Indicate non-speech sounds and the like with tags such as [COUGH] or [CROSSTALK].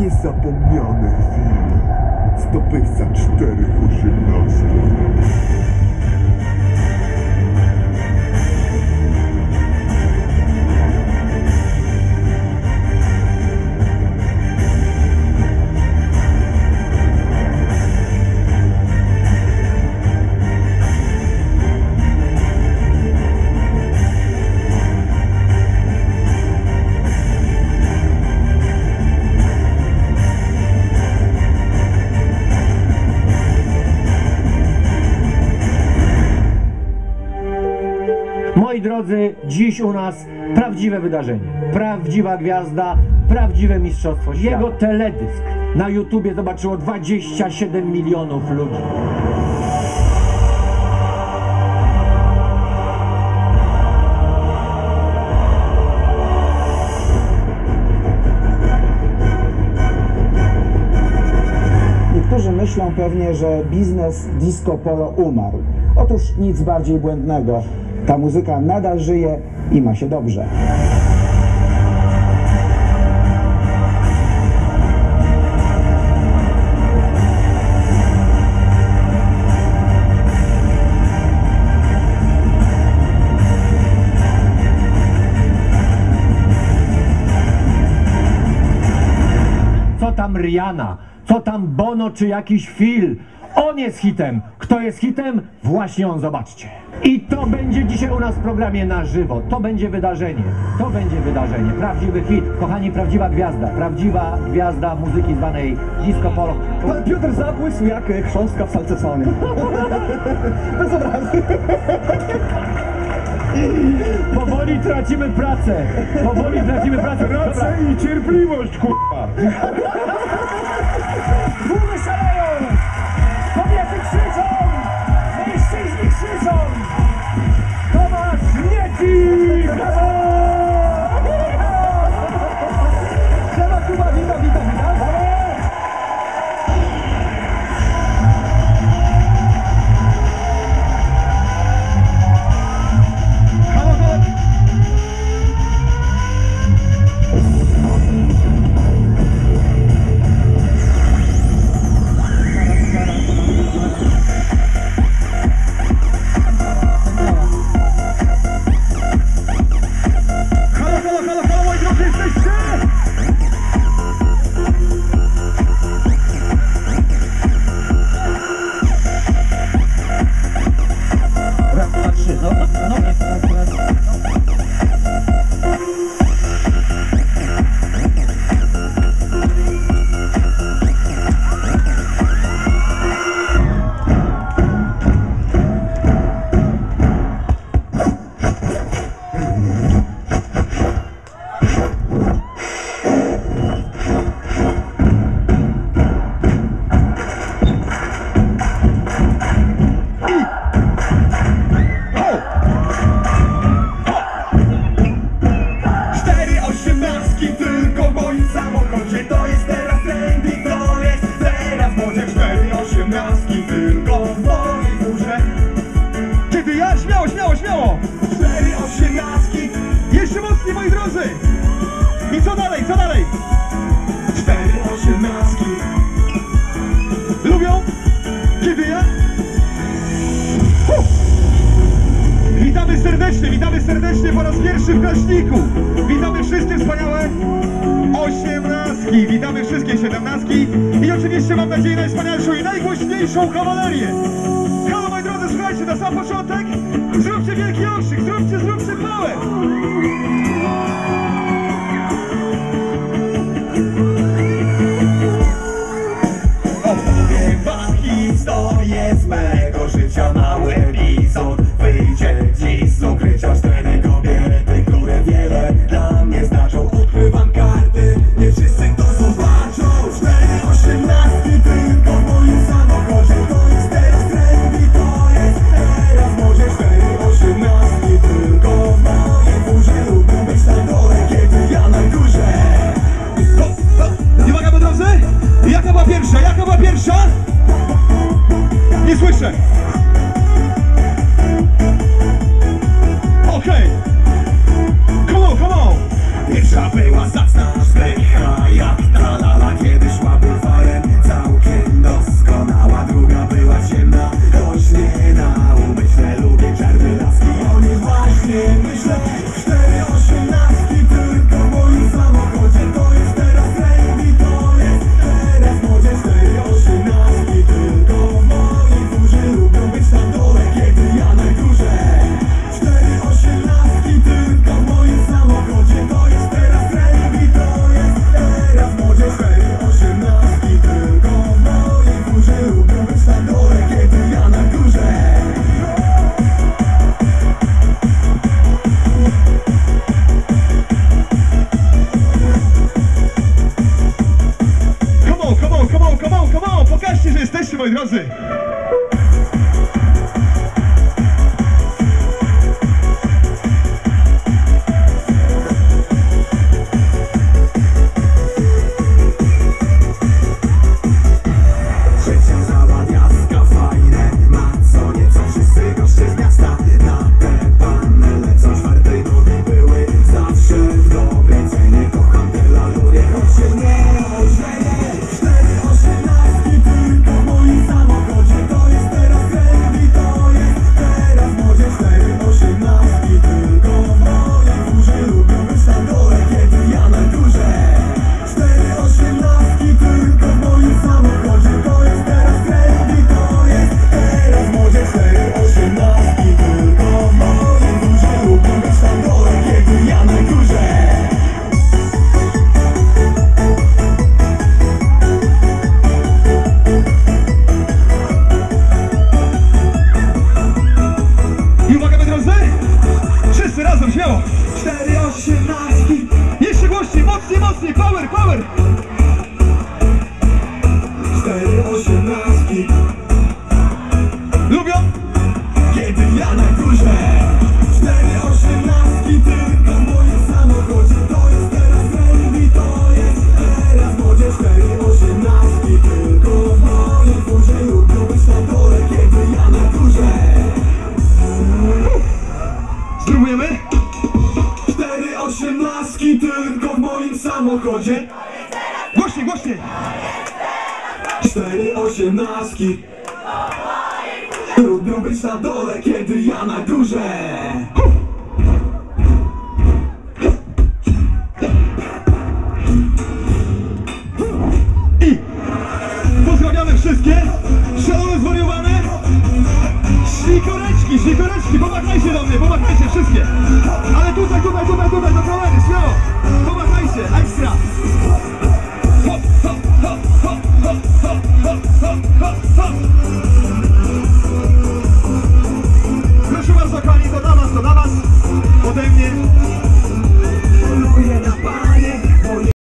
niezapomniane chwile z topychca 418. drodzy, dziś u nas prawdziwe wydarzenie. Prawdziwa gwiazda, prawdziwe mistrzostwo. świata. Jego teledysk na YouTubie zobaczyło 27 milionów ludzi. Niektórzy myślą pewnie, że biznes disco polo umarł. Otóż nic bardziej błędnego. Ta muzyka nadal żyje i ma się dobrze. Co tam Rihanna, co tam Bono czy jakiś Phil. On jest hitem. Kto jest hitem? Właśnie on, zobaczcie. I to będzie dzisiaj u nas w programie na żywo. To będzie wydarzenie. To będzie wydarzenie. Prawdziwy hit. Kochani, prawdziwa gwiazda. Prawdziwa gwiazda muzyki zwanej disco polo. Pan Piotr zabłysł jak e, chrząstka w salcesonie. [LAUGHS] Bez obrazy. Powoli tracimy pracę. Powoli tracimy pracę. Dobra. i cierpliwość, kurwa. [LAUGHS] Burro Chaleiro! Śmiało! Cztery osiemnastki, Jeszcze mocniej, moi drodzy! I co dalej, co dalej? cztery osiemnastki Lubią? Kiedy ja? Hu! Witamy serdecznie, witamy serdecznie po raz pierwszy w Kraśniku. Witamy wszystkie wspaniałe osiemnastki, witamy wszystkie siedemnastki i oczywiście mam nadzieję najwspanialszą i najgłośniejszą kawalerię. Słuchajcie, na sam początek zróbcie wielki okrzyk, zróbcie, zróbcie chwałę. Opowiem wam historię z mego życia mocniej, power, power! samochodzie. Głośniej, głośniej! Cztery osiemnastki. Lubią być na dole, kiedy ja na górze.